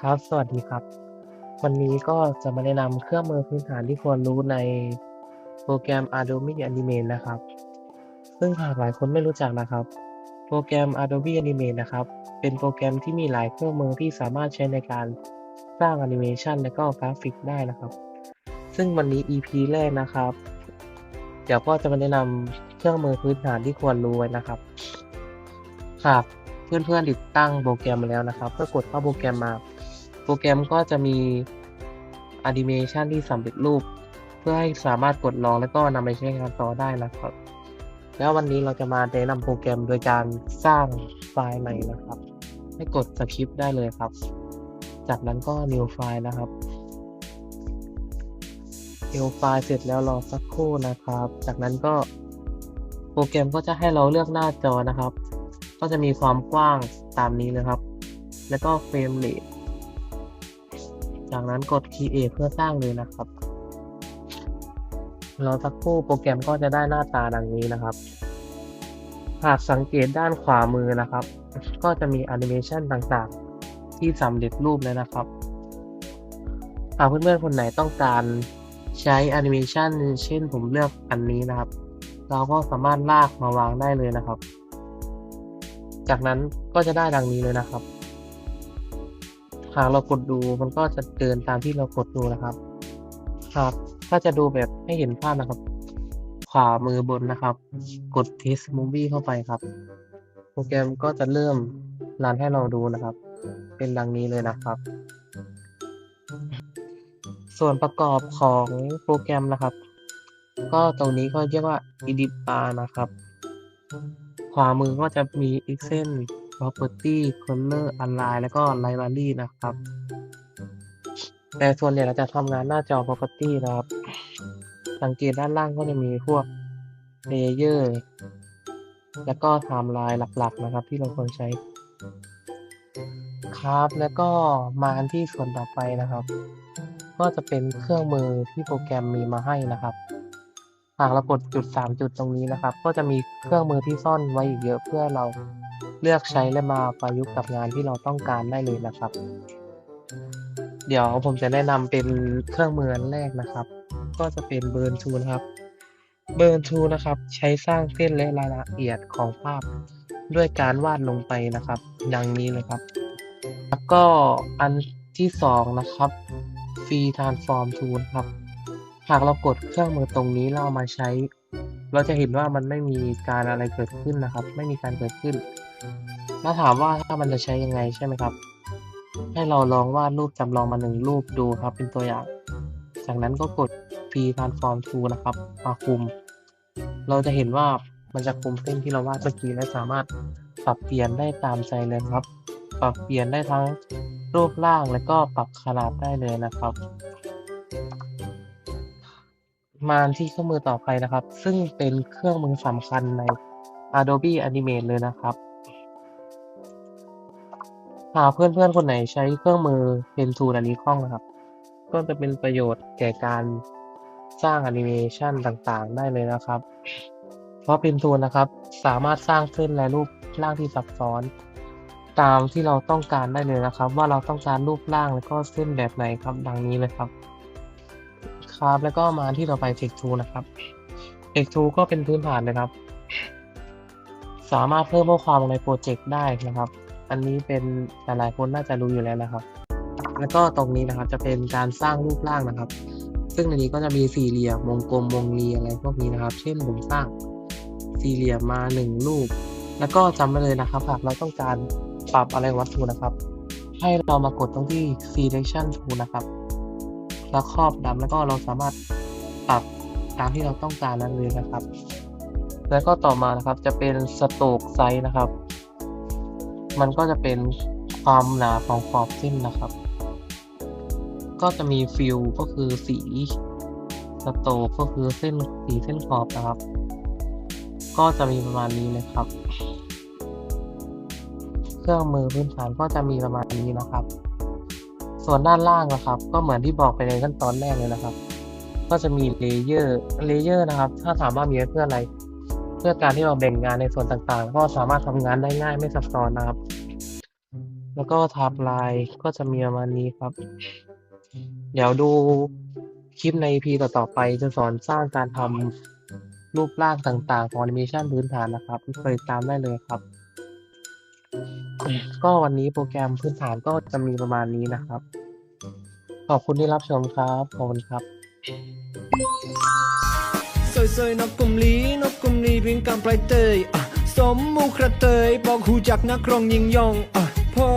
ครับ สวัสดีครับ วันนี้ก็จะมาแนะนำเครื่องมือพื้นฐานที่ควรรู้ในโปรแกรม Adobe Animate นะครับ ซึ่งหากหลายคนไม่รู้จักนะครับ โปรแกรม Adobe Animate นะครับ เป็นโปรแกรมที่มีหลายเครื่องมือที่สามารถใช้ในการสร้างแอนิเมชันและก็กราฟิกได้นะครับ ซึ่งวันนี้ EP แรกนะครับ เดี๋ยวก็จะมาแนะนำเครื่องมือพื้นฐานที่ควรรู้ไว้นะครับหาก เพื่อนๆติดตั้งโปรแกรมมาแล้วนะครับก็กดเข้าโปรแกรมมา โปรแกรมก็จะมีแอนิเมชันที่สำเร็จรูป เพื่อให้สามารถกดลองแล้วก็นำไปใช้งานต่อได้นะครับ แล้ววันนี้เราจะมาแนะนำโปรแกรมโดยการสร้างไฟล์ใหม่นะครับ ให้กดสคริปต์ได้เลยครับ จากนั้นก็ new ไฟล์นะครับ new ไฟล์เสร็จแล้วรอสักครู่นะครับ จากนั้นก็โปรแกรมก็จะให้เราเลือกหน้าจอนะครับ ก็จะมีความกว้างตามนี้เลยครับ แล้วก็เฟรมเรทจากนั้นกด create เพื่อสร้างเลยนะครับรอสักครู่โปรแกรมก็จะได้หน้าตาดังนี้นะครับ หากสังเกตด้านขวามือนะครับ ก็จะมีแอนิเมชันต่างๆ ที่สำเร็จรูปแล้วนะครับ หากเพื่อนๆคนไหนต้องการใช้แอนิเมชันเช่นผมเลือกอันนี้นะครับ เราก็สามารถลากมาวางได้เลยนะครับ จากนั้นก็จะได้ดังนี้เลยนะครับ หากเรากดดูมันก็จะเดินตามที่เรากดดูนะครับหากถ้าจะดูแบบให้เห็นภาพนะครับ ขวามือบนนะครับ กด test movie เข้าไปครับ โปรแกรมก็จะเริ่มรันให้เราดูนะครับ เป็นดังนี้เลยนะครับ ส่วนประกอบของโปรแกรมนะครับ ก็ตรงนี้ก็เรียกว่า edit bar นะครับ ขวามือก็จะมี Excel property color align แล้วก็ library นะครับ แต่ส่วนใหญ่เราจะทำงานหน้าจอ property นะครับ สังเกตด้านล่างก็จะมีพวก layer แล้วก็ timeline หลักๆ นะครับ ที่เราควรใช้ ครับ แล้วก็มาอันที่ส่วนต่อไปนะครับ ก็จะเป็นเครื่องมือที่โปรแกรมมีมาให้นะครับ หากเรากดจุด 3 จุดตรงนี้นะครับ ก็จะมีเครื่องมือที่ซ่อนไว้อีกเยอะเพื่อเราเลือกใช้และมาประยุกต์กับงานที่เราต้องการได้เลยนะครับ เดี๋ยวผมจะแนะนำเป็นเครื่องมืออันแรกนะครับ ก็จะเป็น Burn Tool นะครับ Burn Tool นะครับ ใช้สร้างเส้นและรายละเอียดของภาพด้วยการวาดลงไปนะครับ ดังนี้เลยครับ แล้วก็อันที่สองนะครับ Free Transform Tool ครับ หากเรากดเครื่องมือตรงนี้แล้วเอามาใช้ เราจะเห็นว่ามันไม่มีการอะไรเกิดขึ้นนะครับ ไม่มีการเกิดขึ้นแล้วถามว่าถ้ามันจะใช้ยังไงใช่ไหมครับ ให้เราลองวาดรูปจำลองมาหนึ่งรูปดูครับ เป็นตัวอย่าง จากนั้นก็กด Free Transform Tool นะครับมาคุม เราจะเห็นว่ามันจะคุมเส้นที่เราวาดเมื่อกี้และสามารถปรับเปลี่ยนได้ตามใจเลยครับ ปรับเปลี่ยนได้ทั้งรูปร่างและก็ปรับขนาดได้เลยนะครับ มาที่เครื่องมือต่อไปนะครับ ซึ่งเป็นเครื่องมือสำคัญใน Adobe Animate เลยนะครับ หากเพื่อนๆ คนไหนใช้เครื่องมือ Pen Tool อันนี้คล่องนะครับ ก็จะเป็นประโยชน์แก่การสร้างแอนิเมชันต่างๆ ได้เลยนะครับ เพราะ Pen Tool นะครับ สามารถสร้างเส้นและรูปร่างที่ซับซ้อน ตามที่เราต้องการได้เลยนะครับ ว่าเราต้องการรูปร่างแล้วก็เส้นแบบไหนครับดังนี้เลยครับ ครับ แล้วก็มาที่ต่อไป Text Tool นะครับ Text Tool ก็เป็นพื้นฐานนะครับ สามารถเพิ่มข้อความลงในโปรเจกต์ได้นะครับ อันนี้เป็นหลายๆคนน่าจะรู้อยู่แล้วนะครับ แล้วก็ตรงนี้นะครับจะเป็นการสร้างรูปร่างนะครับ ซึ่งในนี้ก็จะมีสี่เหลี่ยมวงกลมวงรีอะไรพวกนี้นะครับ เช่นผมสร้างสี่เหลี่ยมมาหนึ่งรูป แล้วก็จำไว้เลยนะครับหากเราต้องการปรับอะไรวัตถุนะครับ ให้เรามากดตรงที่ selection tool นะครับ แล้วครอบดำแล้วก็เราสามารถปรับตามที่เราต้องการนั้นเลยนะครับ แล้วก็ต่อมานะครับจะเป็นสโตกไซส์นะครับ มันก็จะเป็นความหนาของขอบเส้นนะครับ ก็จะมีฟิลก็คือสีสโตกก็คือเส้นสีเส้นขอบนะครับ ก็จะมีประมาณนี้เลยครับ เครื่องมือพื้นฐานก็จะมีประมาณนี้นะครับ ส่วนด้านล่างนะครับ ก็เหมือนที่บอกไปในขั้นตอนแรกเลยนะครับ ก็จะมีเลเยอร์เลเยอร์นะครับ ถ้าถามว่ามีเพื่ออะไร เพื่อการที่เราแบ่งงานในส่วนต่างๆ ก็สามารถทำงานได้ง่ายไม่ซับซ้อนนะครับ แล้วก็ไทม์ไลน์ก็จะมีประมาณนี้ครับ เดี๋ยวดูคลิปใน EP ต่อๆไปจะสอนสร้างการทำรูปร่างต่างๆ ของแอนิเมชันพื้นฐานนะครับไปติดตามได้เลยครับ ก็วันนี้โปรแกรมพื้นฐานก็จะมีประมาณนี้นะครับ ขอบคุณที่รับชมครับ ขอบคุณครับสวยซอยนกกลุ่มลีนกกลุ่มลีเพียงกำปลายเตยสมมูกระเตยบอกหูจักนักรองยิงยองอะพอ